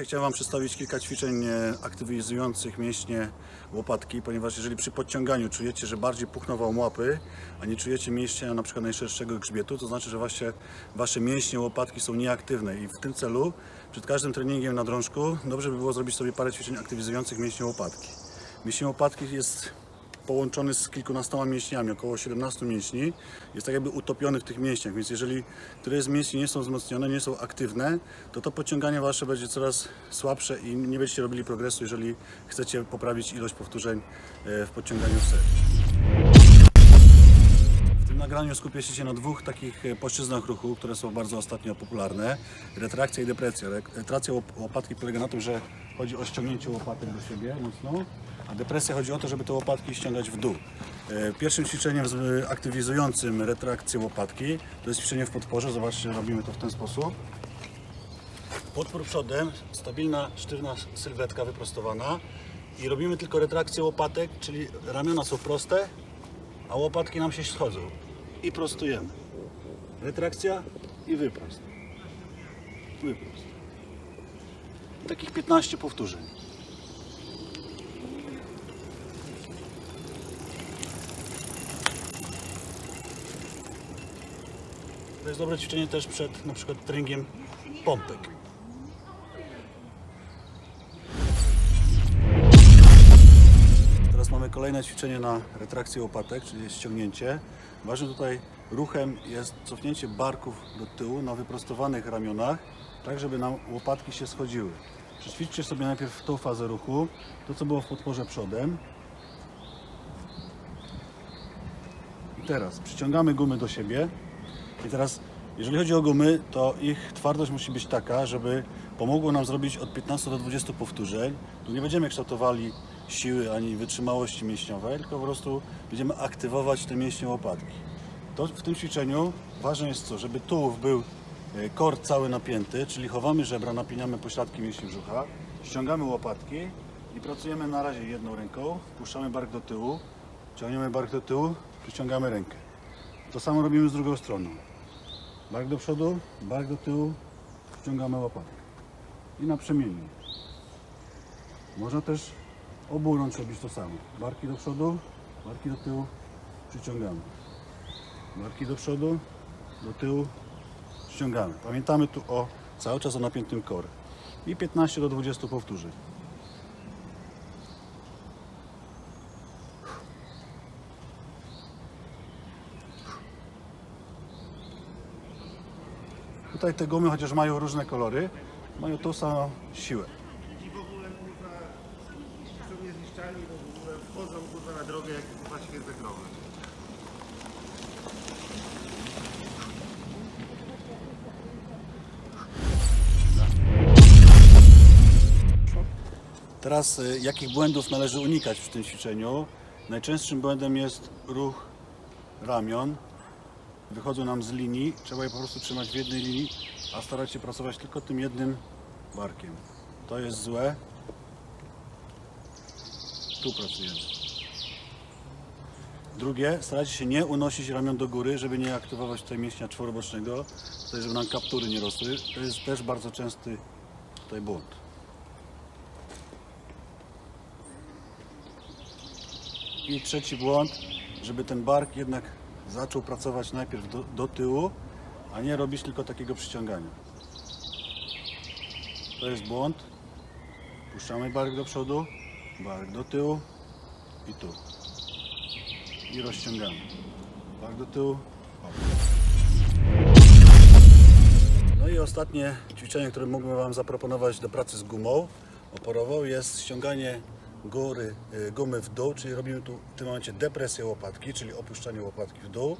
Dzisiaj chciałem Wam przedstawić kilka ćwiczeń e, aktywizujących mięśnie łopatki, ponieważ jeżeli przy podciąganiu czujecie, że bardziej puchną Wam łapy, a nie czujecie mięśnia na przykład najszerszego grzbietu, to znaczy, że właśnie Wasze mięśnie łopatki są nieaktywne i w tym celu przed każdym treningiem na drążku dobrze by było zrobić sobie parę ćwiczeń aktywizujących mięśnie łopatki. Mięśnie łopatki jest połączony z kilkunastoma mięśniami, około 17 mięśni, jest tak jakby utopiony w tych mięśniach, więc jeżeli któreś z mięśni nie są wzmocnione, nie są aktywne, to to podciąganie wasze będzie coraz słabsze i nie będziecie robili progresu, jeżeli chcecie poprawić ilość powtórzeń e, w podciąganiu w serii. Nagraniu skupię się na dwóch takich e, płaszczyznach ruchu, które są bardzo ostatnio popularne. Retrakcja i depresja. Re- Retrakcja łop- łopatki polega na tym, że chodzi o ściągnięcie łopatek do siebie mocno, a depresja chodzi o to, żeby te łopatki ściągać w dół. E, Pierwszym ćwiczeniem aktywizującym retrakcję łopatki to jest ćwiczenie w podporze. Zobaczcie, robimy to w ten sposób. Podpór przodem, stabilna, sztywna sylwetka wyprostowana i robimy tylko retrakcję łopatek, czyli ramiona są proste, a łopatki nam się schodzą i prostujemy. Retrakcja i wyprost. Wyprost. Takich 15 powtórzeń. To jest dobre ćwiczenie też przed na przykład treningiem pompek. Teraz mamy kolejne ćwiczenie na retrakcję łopatek, czyli ściągnięcie. Ważnym tutaj ruchem jest cofnięcie barków do tyłu na wyprostowanych ramionach, tak żeby nam łopatki się schodziły. Przećwiczcie sobie najpierw tą fazę ruchu, to co było w podporze przodem. I teraz przyciągamy gumy do siebie. I teraz, jeżeli chodzi o gumy, to ich twardość musi być taka, żeby pomogło nam zrobić od 15 do 20 powtórzeń. Tu nie będziemy kształtowali siły ani wytrzymałości mięśniowej, tylko po prostu będziemy aktywować te mięśnie łopatki. To w tym ćwiczeniu ważne jest co, żeby tułów był e, kord cały napięty, czyli chowamy żebra, napinamy pośladki mięśni brzucha, ściągamy łopatki i pracujemy na razie jedną ręką, puszczamy bark do tyłu, ciągniemy bark do tyłu, przyciągamy rękę. To samo robimy z drugą stroną. Bark do przodu, bark do tyłu, ściągamy łopatkę. I na przemiennie. Można też obu rąk robić to samo. Barki do przodu, barki do tyłu, przyciągamy. Barki do przodu, do tyłu, ściągamy. Pamiętamy tu o cały czas o napiętym core. I 15 do 20 powtórzeń. Tutaj te gumy, chociaż mają różne kolory, mają tą samą siłę. Ci w ogóle kurwa są niezniszczalni, bo w ogóle wchodzą kurwa na drogę jak kurwa świeże krowy. Teraz y, jakich błędów należy unikać w tym ćwiczeniu? Najczęstszym błędem jest ruch ramion. Wychodzą nam z linii, trzeba je po prostu trzymać w jednej linii, a starać się pracować tylko tym jednym barkiem. To jest złe. Tu pracujemy. Drugie, starajcie się nie unosić ramion do góry, żeby nie aktywować tutaj mięśnia czworobocznego, tutaj żeby nam kaptury nie rosły. To jest też bardzo częsty tutaj błąd. I trzeci błąd, żeby ten bark jednak zaczął pracować najpierw do, do tyłu, a nie robić tylko takiego przyciągania. To jest błąd. Puszczamy bark do przodu, bark do tyłu i tu. I rozciągamy. Bark do tyłu. No i ostatnie ćwiczenie, które mógłbym Wam zaproponować do pracy z gumą oporową jest ściąganie góry, y, gumy w dół, czyli robimy tu w tym momencie depresję łopatki, czyli opuszczanie łopatki w dół.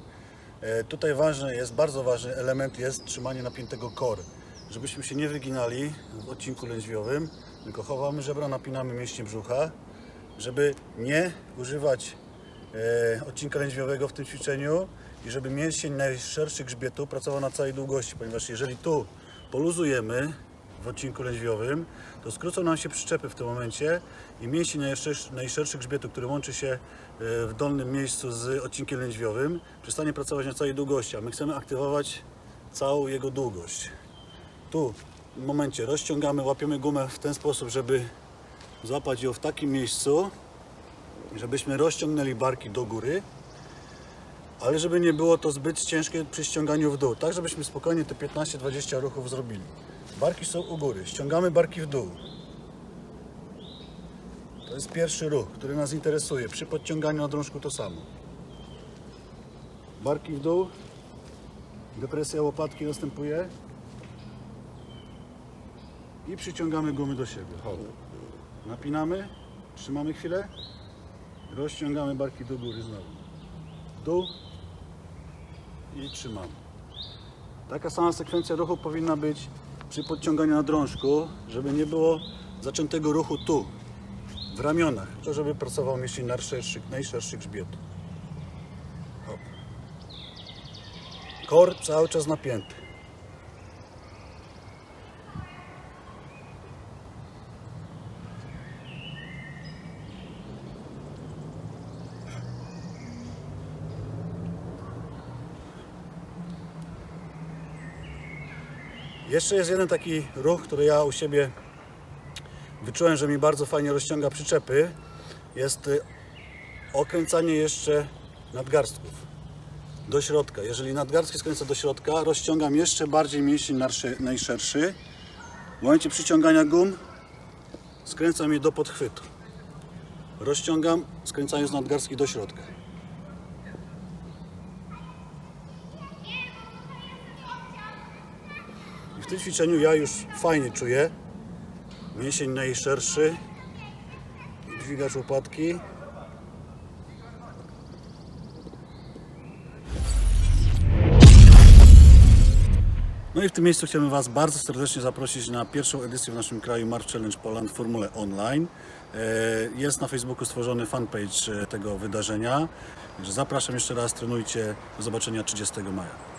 E, Tutaj ważny jest, bardzo ważny element jest trzymanie napiętego core, żebyśmy się nie wyginali w odcinku lędźwiowym, tylko chowamy żebra, napinamy mięśnie brzucha, żeby nie używać e, odcinka lędźwiowego w tym ćwiczeniu i żeby mięsień najszerszy grzbietu pracował na całej długości, ponieważ jeżeli tu poluzujemy w odcinku lędźwiowym, to skrócą nam się przyczepy w tym momencie i mięsień najszerszy, grzbietu, który łączy się e, w dolnym miejscu z odcinkiem lędźwiowym, przestanie pracować na całej długości, a my chcemy aktywować całą jego długość. Tu momencie rozciągamy, łapiemy gumę w ten sposób, żeby złapać ją w takim miejscu, żebyśmy rozciągnęli barki do góry, ale żeby nie było to zbyt ciężkie przy ściąganiu w dół, tak żebyśmy spokojnie te 15-20 ruchów zrobili. Barki są u góry, ściągamy barki w dół. To jest pierwszy ruch, który nas interesuje. Przy podciąganiu na drążku to samo. Barki w dół, depresja łopatki następuje i przyciągamy gumy do siebie. Napinamy, trzymamy chwilę, rozciągamy barki do góry znowu. Dół i trzymamy. Taka sama sekwencja ruchu powinna być przy podciąganiu na drążku, żeby nie było zaczętego ruchu tu, w ramionach, to żeby pracował mięsień najszerszy, najszerszy grzbietu. Hop. Kor cały czas napięty. Jeszcze jest jeden taki ruch, który ja u siebie wyczułem, że mi bardzo fajnie rozciąga przyczepy. Jest y, okręcanie jeszcze nadgarstków do środka. Jeżeli nadgarstki skręcę do środka, rozciągam jeszcze bardziej mięsień najszerszy. W momencie przyciągania gum skręcam je do podchwytu. Rozciągam, skręcając nadgarstki do środka. Tym ćwiczeniu ja już fajnie czuję mięsień najszerszy dźwigacz łopatki. No i w tym miejscu chciałbym Was bardzo serdecznie zaprosić na pierwszą edycję w naszym kraju March Challenge Poland w formule online. E, Jest na Facebooku stworzony fanpage tego wydarzenia. Zapraszam jeszcze raz, trenujcie. Do zobaczenia 30 maja.